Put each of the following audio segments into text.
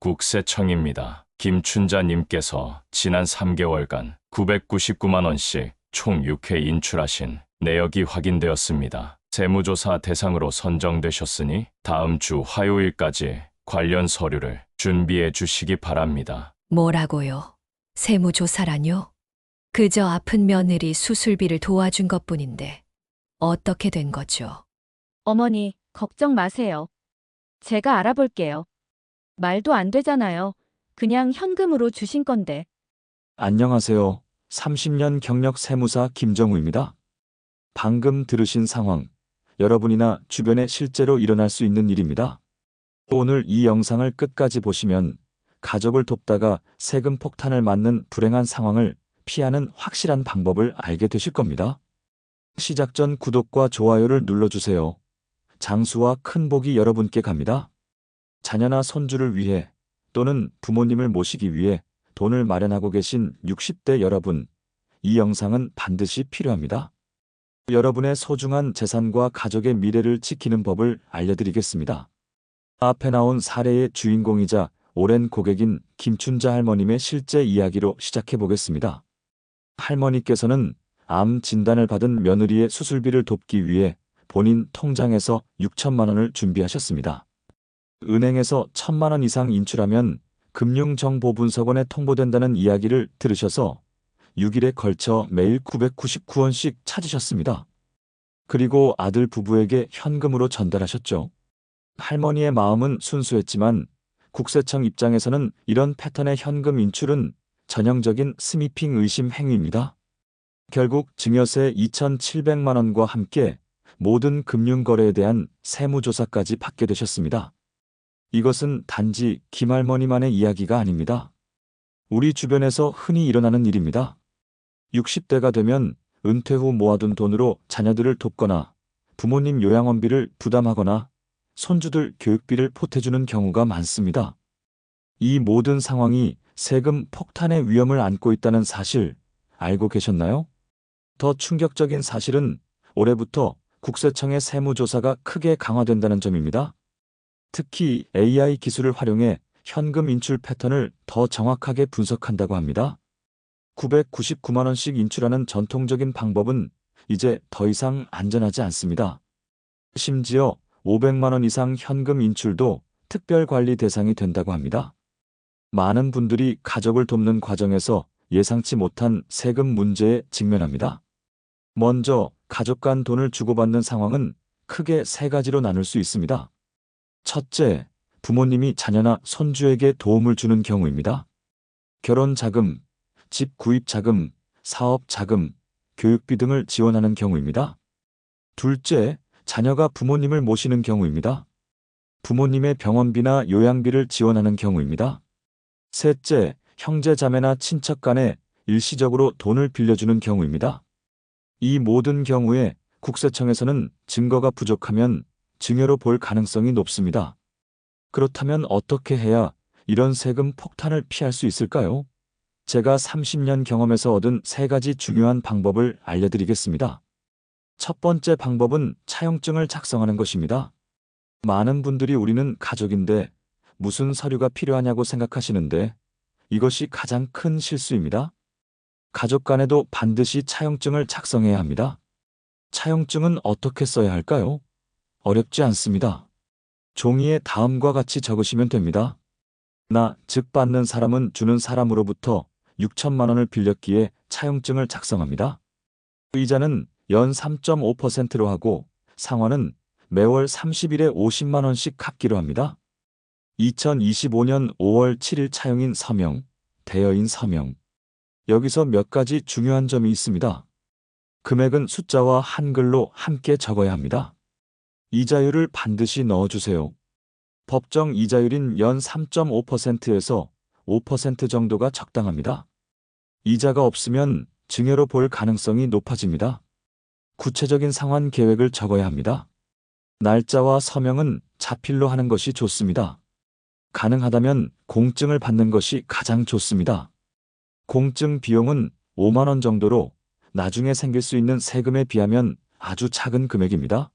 국세청입니다. 김춘자님께서 지난 3개월간 999만 원씩 총 6회 인출하신 내역이 확인되었습니다. 세무조사 대상으로 선정되셨으니 다음 주 화요일까지 관련 서류를 준비해 주시기 바랍니다. 뭐라고요? 세무조사라뇨? 그저 아픈 며느리 수술비를 도와준 것 뿐인데, 어떻게 된 거죠? 어머니, 걱정 마세요. 제가 알아볼게요. 말도 안 되잖아요. 그냥 현금으로 주신 건데. 안녕하세요. 30년 경력 세무사 김정우입니다. 방금 들으신 상황, 여러분이나 주변에 실제로 일어날 수 있는 일입니다. 오늘 이 영상을 끝까지 보시면 가족을 돕다가 세금 폭탄을 맞는 불행한 상황을 피하는 확실한 방법을 알게 되실 겁니다. 시작 전 구독과 좋아요를 눌러주세요. 장수와 큰 복이 여러분께 갑니다. 자녀나 손주를 위해 또는 부모님을 모시기 위해 돈을 마련하고 계신 60대 여러분, 이 영상은 반드시 필요합니다. 여러분의 소중한 재산과 가족의 미래를 지키는 법을 알려드리겠습니다. 앞에 나온 사례의 주인공이자 오랜 고객인 김춘자 할머님의 실제 이야기로 시작해 보겠습니다. 할머니께서는 암 진단을 받은 며느리의 수술비를 돕기 위해 본인 통장에서 6천만 원을 준비하셨습니다. 은행에서 1천만 원 이상 인출하면 금융정보분석원에 통보된다는 이야기를 들으셔서 6일에 걸쳐 매일 999원씩 찾으셨습니다. 그리고 아들 부부에게 현금으로 전달하셨죠. 할머니의 마음은 순수했지만 국세청 입장에서는 이런 패턴의 현금 인출은 전형적인 스미핑 의심 행위입니다. 결국 증여세 2,700만 원과 함께 모든 금융거래에 대한 세무조사까지 받게 되셨습니다. 이것은 단지 김할머니만의 이야기가 아닙니다. 우리 주변에서 흔히 일어나는 일입니다. 60대가 되면 은퇴 후 모아둔 돈으로 자녀들을 돕거나 부모님 요양원비를 부담하거나 손주들 교육비를 보태주는 경우가 많습니다. 이 모든 상황이 세금 폭탄의 위험을 안고 있다는 사실 알고 계셨나요? 더 충격적인 사실은 올해부터 국세청의 세무조사가 크게 강화된다는 점입니다. 특히 AI 기술을 활용해 현금 인출 패턴을 더 정확하게 분석한다고 합니다. 999만 원씩 인출하는 전통적인 방법은 이제 더 이상 안전하지 않습니다. 심지어 500만 원 이상 현금 인출도 특별 관리 대상이 된다고 합니다. 많은 분들이 가족을 돕는 과정에서 예상치 못한 세금 문제에 직면합니다. 먼저 가족 간 돈을 주고받는 상황은 크게 세 가지로 나눌 수 있습니다. 첫째, 부모님이 자녀나 손주에게 도움을 주는 경우입니다. 결혼 자금, 집 구입 자금, 사업 자금, 교육비 등을 지원하는 경우입니다. 둘째, 자녀가 부모님을 모시는 경우입니다. 부모님의 병원비나 요양비를 지원하는 경우입니다. 셋째, 형제 자매나 친척 간에 일시적으로 돈을 빌려주는 경우입니다. 이 모든 경우에 국세청에서는 증거가 부족하면 증여로 볼 가능성이 높습니다. 그렇다면 어떻게 해야 이런 세금 폭탄을 피할 수 있을까요? 제가 30년 경험에서 얻은 세 가지 중요한 방법을 알려드리겠습니다. 첫 번째 방법은 차용증을 작성하는 것입니다. 많은 분들이 우리는 가족인데 무슨 서류가 필요하냐고 생각하시는데 이것이 가장 큰 실수입니다. 가족 간에도 반드시 차용증을 작성해야 합니다. 차용증은 어떻게 써야 할까요? 어렵지 않습니다. 종이에 다음과 같이 적으시면 됩니다. 나, 즉 받는 사람은 주는 사람으로부터 6천만 원을 빌렸기에 차용증을 작성합니다. 이자는 연 3.5%로 하고 상환은 매월 30일에 50만 원씩 갚기로 합니다. 2025년 5월 7일 차용인 서명, 대여인 서명. 여기서 몇 가지 중요한 점이 있습니다. 금액은 숫자와 한글로 함께 적어야 합니다. 이자율을 반드시 넣어주세요. 법정 이자율인 연 3.5%에서 5% 정도가 적당합니다. 이자가 없으면 증여로 볼 가능성이 높아집니다. 구체적인 상환 계획을 적어야 합니다. 날짜와 서명은 자필로 하는 것이 좋습니다. 가능하다면 공증을 받는 것이 가장 좋습니다. 공증 비용은 5만원 정도로 나중에 생길 수 있는 세금에 비하면 아주 작은 금액입니다.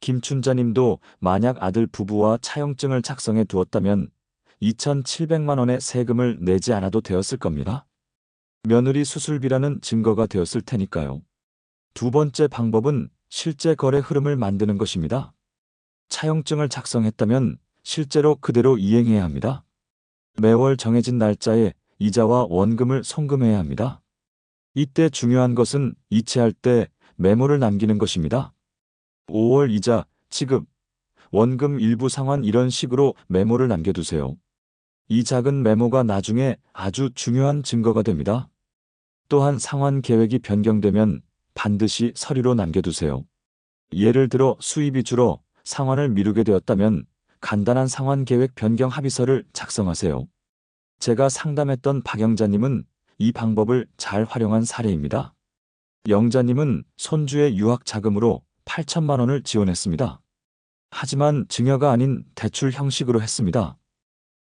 김춘자님도 만약 아들 부부와 차용증을 작성해 두었다면 2,700만 원의 세금을 내지 않아도 되었을 겁니다. 며느리 수술비라는 증거가 되었을 테니까요. 두 번째 방법은 실제 거래 흐름을 만드는 것입니다. 차용증을 작성했다면 실제로 그대로 이행해야 합니다. 매월 정해진 날짜에 이자와 원금을 송금해야 합니다. 이때 중요한 것은 이체할 때 메모를 남기는 것입니다. 5월 이자, 지급, 원금 일부 상환 이런 식으로 메모를 남겨두세요. 이 작은 메모가 나중에 아주 중요한 증거가 됩니다. 또한 상환 계획이 변경되면 반드시 서류로 남겨두세요. 예를 들어 수입이 줄어 상환을 미루게 되었다면 간단한 상환 계획 변경 합의서를 작성하세요. 제가 상담했던 박영자님은 이 방법을 잘 활용한 사례입니다. 영자님은 손주의 유학 자금으로 8천만 원을 지원했습니다. 하지만 증여가 아닌 대출 형식으로 했습니다.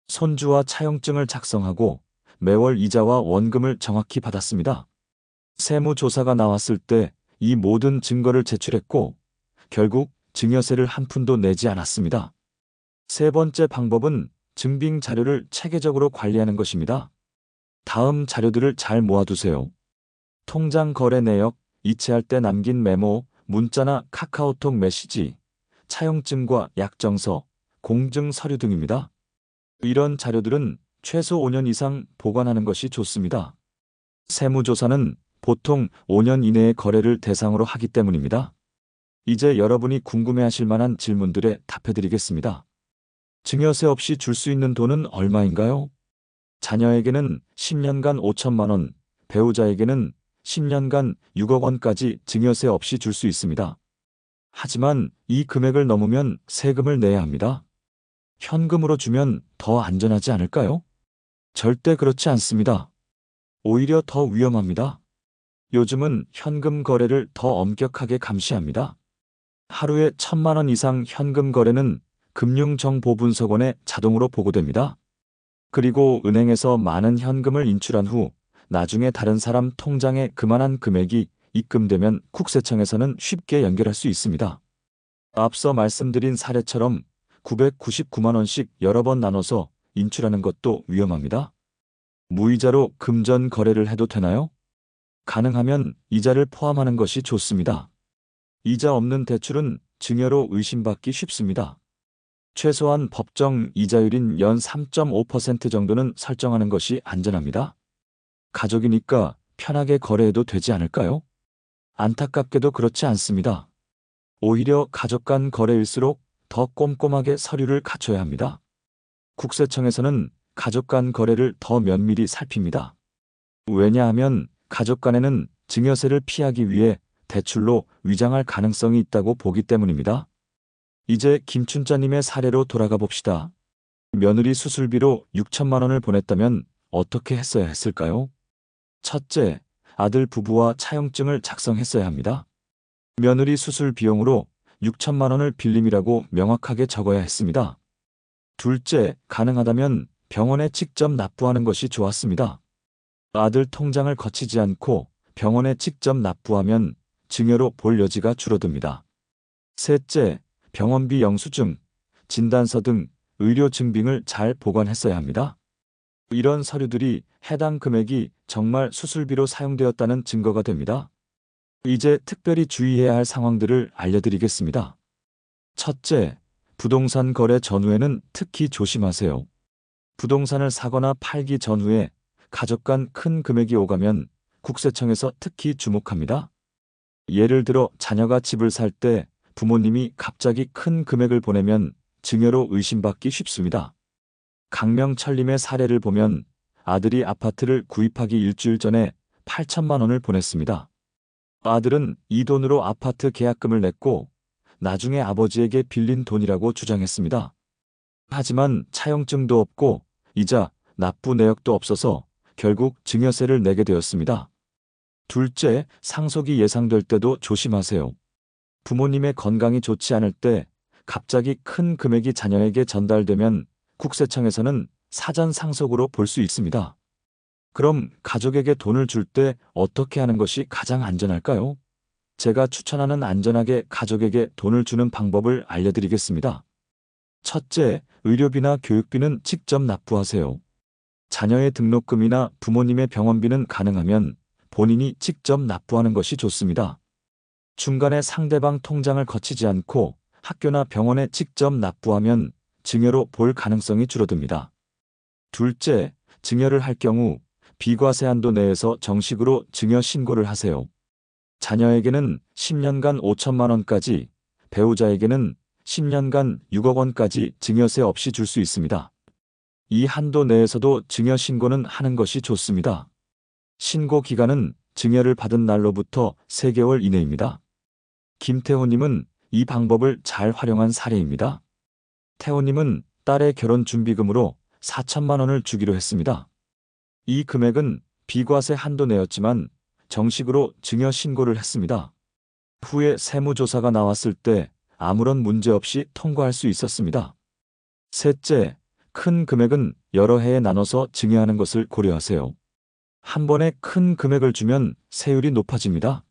손주와 차용증을 작성하고 매월 이자와 원금을 정확히 받았습니다. 세무조사가 나왔을 때 이 모든 증거를 제출했고 결국 증여세를 한 푼도 내지 않았습니다. 세 번째 방법은 증빙 자료를 체계적으로 관리하는 것입니다. 다음 자료들을 잘 모아두세요. 통장 거래 내역, 이체할 때 남긴 메모, 문자나 카카오톡 메시지, 차용증과 약정서, 공증 서류 등입니다. 이런 자료들은 최소 5년 이상 보관하는 것이 좋습니다. 세무조사는 보통 5년 이내의 거래를 대상으로 하기 때문입니다. 이제 여러분이 궁금해하실 만한 질문들에 답해드리겠습니다. 증여세 없이 줄 수 있는 돈은 얼마인가요? 자녀에게는 10년간 5천만 원, 배우자에게는 10년간 6억 원까지 증여세 없이 줄 수 있습니다. 하지만 이 금액을 넘으면 세금을 내야 합니다. 현금으로 주면 더 안전하지 않을까요? 절대 그렇지 않습니다. 오히려 더 위험합니다. 요즘은 현금 거래를 더 엄격하게 감시합니다. 하루에 천만 원 이상 현금 거래는 금융정보분석원에 자동으로 보고됩니다. 그리고 은행에서 많은 현금을 인출한 후 나중에 다른 사람 통장에 그만한 금액이 입금되면 국세청에서는 쉽게 연결할 수 있습니다. 앞서 말씀드린 사례처럼 999만 원씩 여러 번 나눠서 인출하는 것도 위험합니다. 무이자로 금전 거래를 해도 되나요? 가능하면 이자를 포함하는 것이 좋습니다. 이자 없는 대출은 증여로 의심받기 쉽습니다. 최소한 법정 이자율인 연 3.5% 정도는 설정하는 것이 안전합니다. 가족이니까 편하게 거래해도 되지 않을까요? 안타깝게도 그렇지 않습니다. 오히려 가족 간 거래일수록 더 꼼꼼하게 서류를 갖춰야 합니다. 국세청에서는 가족 간 거래를 더 면밀히 살핍니다. 왜냐하면 가족 간에는 증여세를 피하기 위해 대출로 위장할 가능성이 있다고 보기 때문입니다. 이제 김춘자님의 사례로 돌아가 봅시다. 며느리 수술비로 6천만 원을 보냈다면 어떻게 했어야 했을까요? 첫째, 아들 부부와 차용증을 작성했어야 합니다. 며느리 수술 비용으로 6천만 원을 빌림이라고 명확하게 적어야 했습니다. 둘째, 가능하다면 병원에 직접 납부하는 것이 좋았습니다. 아들 통장을 거치지 않고 병원에 직접 납부하면 증여로 볼 여지가 줄어듭니다. 셋째, 병원비 영수증, 진단서 등 의료 증빙을 잘 보관했어야 합니다. 이런 서류들이 해당 금액이 정말 수술비로 사용되었다는 증거가 됩니다. 이제 특별히 주의해야 할 상황들을 알려드리겠습니다. 첫째, 부동산 거래 전후에는 특히 조심하세요. 부동산을 사거나 팔기 전후에 가족 간 큰 금액이 오가면 국세청에서 특히 주목합니다. 예를 들어 자녀가 집을 살 때 부모님이 갑자기 큰 금액을 보내면 증여로 의심받기 쉽습니다. 강명철님의 사례를 보면 아들이 아파트를 구입하기 일주일 전에 8천만 원을 보냈습니다. 아들은 이 돈으로 아파트 계약금을 냈고 나중에 아버지에게 빌린 돈이라고 주장했습니다. 하지만 차용증도 없고 이자, 납부 내역도 없어서 결국 증여세를 내게 되었습니다. 둘째, 상속이 예상될 때도 조심하세요. 부모님의 건강이 좋지 않을 때 갑자기 큰 금액이 자녀에게 전달되면 국세청에서는 사전 상속으로 볼 수 있습니다. 그럼 가족에게 돈을 줄 때 어떻게 하는 것이 가장 안전할까요? 제가 추천하는 안전하게 가족에게 돈을 주는 방법을 알려드리겠습니다. 첫째, 의료비나 교육비는 직접 납부하세요. 자녀의 등록금이나 부모님의 병원비는 가능하면 본인이 직접 납부하는 것이 좋습니다. 중간에 상대방 통장을 거치지 않고 학교나 병원에 직접 납부하면 증여로 볼 가능성이 줄어듭니다. 둘째, 증여를 할 경우 비과세 한도 내에서 정식으로 증여 신고를 하세요. 자녀에게는 10년간 5천만 원까지, 배우자에게는 10년간 6억 원까지 증여세 없이 줄 수 있습니다. 이 한도 내에서도 증여 신고는 하는 것이 좋습니다. 신고 기간은 증여를 받은 날로부터 3개월 이내입니다. 김태호님은 이 방법을 잘 활용한 사례입니다. 태호님은 딸의 결혼 준비금으로 4천만 원을 주기로 했습니다. 이 금액은 비과세 한도 내였지만 정식으로 증여 신고를 했습니다. 후에 세무조사가 나왔을 때 아무런 문제 없이 통과할 수 있었습니다. 셋째, 큰 금액은 여러 해에 나눠서 증여하는 것을 고려하세요. 한 번에 큰 금액을 주면 세율이 높아집니다.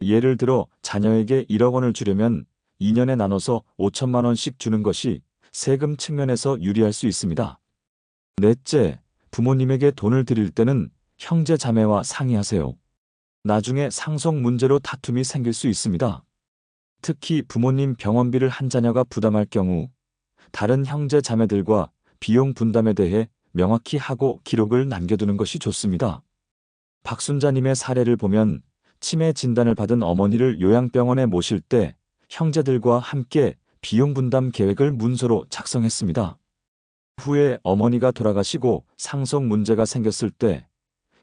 예를 들어 자녀에게 1억 원을 주려면 2년에 나눠서 5천만 원씩 주는 것이 세금 측면에서 유리할 수 있습니다. 넷째, 부모님에게 돈을 드릴 때는 형제 자매와 상의하세요. 나중에 상속 문제로 다툼이 생길 수 있습니다. 특히 부모님 병원비를 한 자녀가 부담할 경우 다른 형제 자매들과 비용 분담에 대해 명확히 하고 기록을 남겨두는 것이 좋습니다. 박순자님의 사례를 보면 치매 진단을 받은 어머니를 요양병원에 모실 때 형제들과 함께 비용 분담 계획을 문서로 작성했습니다. 후에 어머니가 돌아가시고 상속 문제가 생겼을 때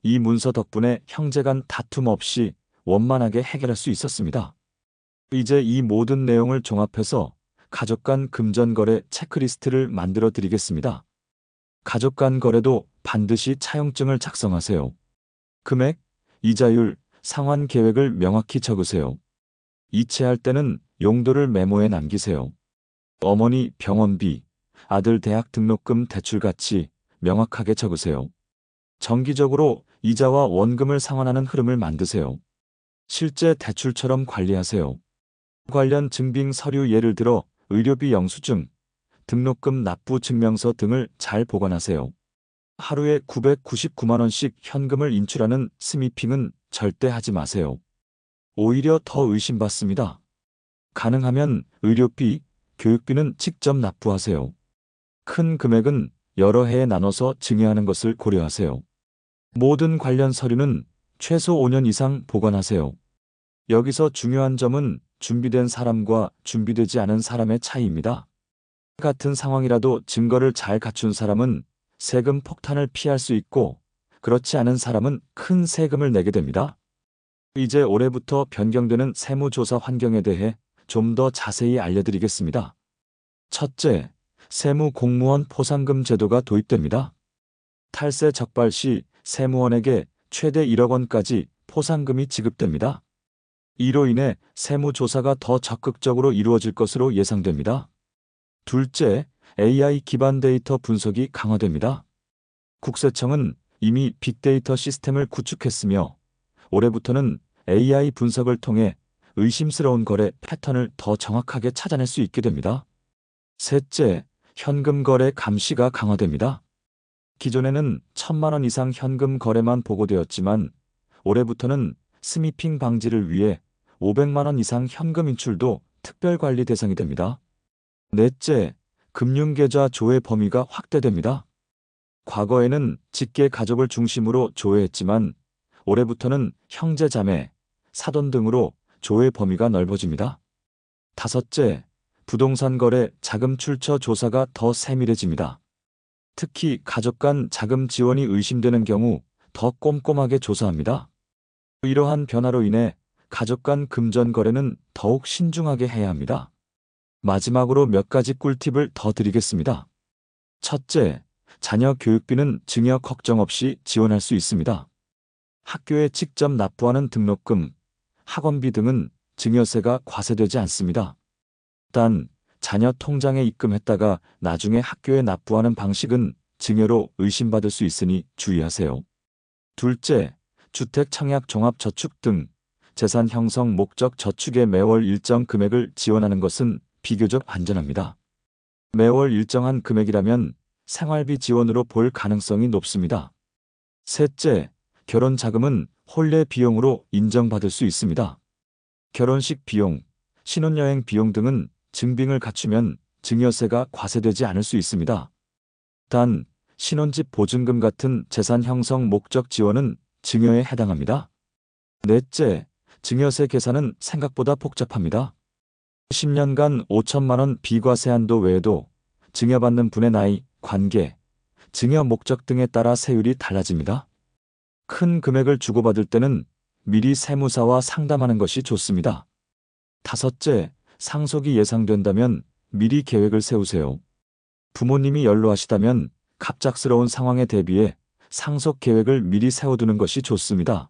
이 문서 덕분에 형제 간 다툼 없이 원만하게 해결할 수 있었습니다. 이제 이 모든 내용을 종합해서 가족 간 금전 거래 체크리스트를 만들어 드리겠습니다. 가족 간 거래도 반드시 차용증을 작성하세요. 금액, 이자율, 상환 계획을 명확히 적으세요. 이체할 때는 용도를 메모에 남기세요. 어머니 병원비, 아들 대학 등록금 대출 같이 명확하게 적으세요. 정기적으로 이자와 원금을 상환하는 흐름을 만드세요. 실제 대출처럼 관리하세요. 관련 증빙 서류 예를 들어 의료비 영수증, 등록금 납부 증명서 등을 잘 보관하세요. 하루에 999만 원씩 현금을 인출하는 스미핑은 절대 하지 마세요. 오히려 더 의심받습니다. 가능하면 의료비, 교육비는 직접 납부하세요. 큰 금액은 여러 해에 나눠서 증여하는 것을 고려하세요. 모든 관련 서류는 최소 5년 이상 보관하세요. 여기서 중요한 점은 준비된 사람과 준비되지 않은 사람의 차이입니다. 같은 상황이라도 증거를 잘 갖춘 사람은 세금 폭탄을 피할 수 있고 그렇지 않은 사람은 큰 세금을 내게 됩니다. 이제 올해부터 변경되는 세무조사 환경에 대해 좀 더 자세히 알려드리겠습니다. 첫째, 세무 공무원 포상금 제도가 도입됩니다. 탈세 적발 시 세무원에게 최대 1억 원까지 포상금이 지급됩니다. 이로 인해 세무조사가 더 적극적으로 이루어질 것으로 예상됩니다. 둘째, AI 기반 데이터 분석이 강화됩니다. 국세청은 이미 빅데이터 시스템을 구축했으며 올해부터는 AI 분석을 통해 의심스러운 거래 패턴을 더 정확하게 찾아낼 수 있게 됩니다. 셋째, 현금 거래 감시가 강화됩니다. 기존에는 천만 원 이상 현금 거래만 보고되었지만 올해부터는 스미핑 방지를 위해 500만 원 이상 현금 인출도 특별 관리 대상이 됩니다. 넷째, 금융계좌 조회 범위가 확대됩니다. 과거에는 직계 가족을 중심으로 조회했지만 올해부터는 형제 자매, 사돈 등으로 조회 범위가 넓어집니다. 다섯째, 부동산 거래 자금 출처 조사가 더 세밀해집니다. 특히 가족 간 자금 지원이 의심되는 경우 더 꼼꼼하게 조사합니다. 이러한 변화로 인해 가족 간 금전 거래는 더욱 신중하게 해야 합니다. 마지막으로 몇 가지 꿀팁을 더 드리겠습니다. 첫째, 자녀 교육비는 증여 걱정 없이 지원할 수 있습니다. 학교에 직접 납부하는 등록금, 학원비 등은 증여세가 과세되지 않습니다. 단, 자녀 통장에 입금했다가 나중에 학교에 납부하는 방식은 증여로 의심받을 수 있으니 주의하세요. 둘째, 주택 청약 종합 저축 등 재산 형성 목적 저축에 매월 일정 금액을 지원하는 것은 비교적 안전합니다. 매월 일정한 금액이라면 생활비 지원으로 볼 가능성이 높습니다. 셋째, 결혼 자금은 혼례 비용으로 인정받을 수 있습니다. 결혼식 비용, 신혼여행 비용 등은 증빙을 갖추면 증여세가 과세되지 않을 수 있습니다. 단, 신혼집 보증금 같은 재산 형성 목적 지원은 증여에 해당합니다. 넷째, 증여세 계산은 생각보다 복잡합니다. 10년간 5천만 원 비과세 한도 외에도 증여받는 분의 나이, 관계, 증여 목적 등에 따라 세율이 달라집니다. 큰 금액을 주고받을 때는 미리 세무사와 상담하는 것이 좋습니다. 다섯째, 상속이 예상된다면 미리 계획을 세우세요. 부모님이 연로하시다면 갑작스러운 상황에 대비해 상속 계획을 미리 세워두는 것이 좋습니다.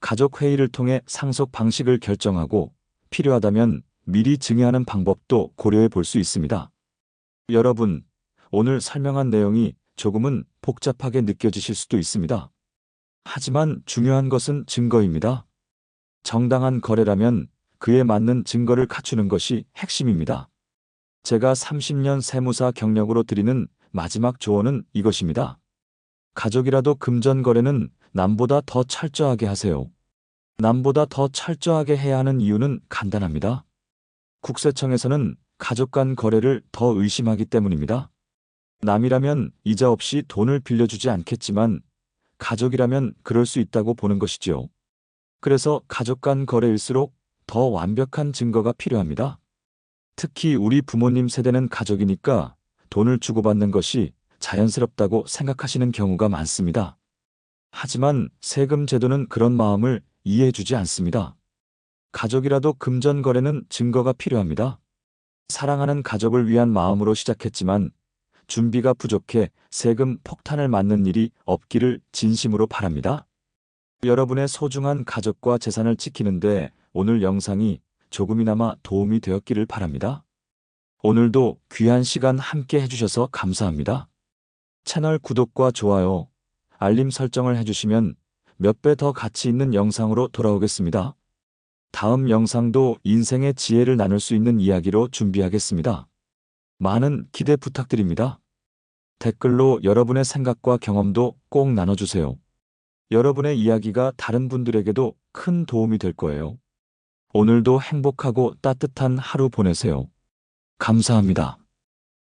가족 회의를 통해 상속 방식을 결정하고 필요하다면 미리 증여하는 방법도 고려해 볼 수 있습니다. 여러분, 오늘 설명한 내용이 조금은 복잡하게 느껴지실 수도 있습니다. 하지만 중요한 것은 증거입니다. 정당한 거래라면 그에 맞는 증거를 갖추는 것이 핵심입니다. 제가 30년 세무사 경력으로 드리는 마지막 조언은 이것입니다. 가족이라도 금전 거래는 남보다 더 철저하게 하세요. 남보다 더 철저하게 해야 하는 이유는 간단합니다. 국세청에서는 가족 간 거래를 더 의심하기 때문입니다. 남이라면 이자 없이 돈을 빌려주지 않겠지만 가족이라면 그럴 수 있다고 보는 것이지요. 그래서 가족 간 거래일수록 더 완벽한 증거가 필요합니다. 특히 우리 부모님 세대는 가족이니까 돈을 주고받는 것이 자연스럽다고 생각하시는 경우가 많습니다. 하지만 세금 제도는 그런 마음을 이해해주지 않습니다. 가족이라도 금전 거래는 증거가 필요합니다. 사랑하는 가족을 위한 마음으로 시작했지만 준비가 부족해 세금 폭탄을 맞는 일이 없기를 진심으로 바랍니다. 여러분의 소중한 가족과 재산을 지키는데 오늘 영상이 조금이나마 도움이 되었기를 바랍니다. 오늘도 귀한 시간 함께 해주셔서 감사합니다. 채널 구독과 좋아요, 알림 설정을 해주시면 몇 배 더 가치 있는 영상으로 돌아오겠습니다. 다음 영상도 인생의 지혜를 나눌 수 있는 이야기로 준비하겠습니다. 많은 기대 부탁드립니다. 댓글로 여러분의 생각과 경험도 꼭 나눠주세요. 여러분의 이야기가 다른 분들에게도 큰 도움이 될 거예요. 오늘도 행복하고 따뜻한 하루 보내세요. 감사합니다.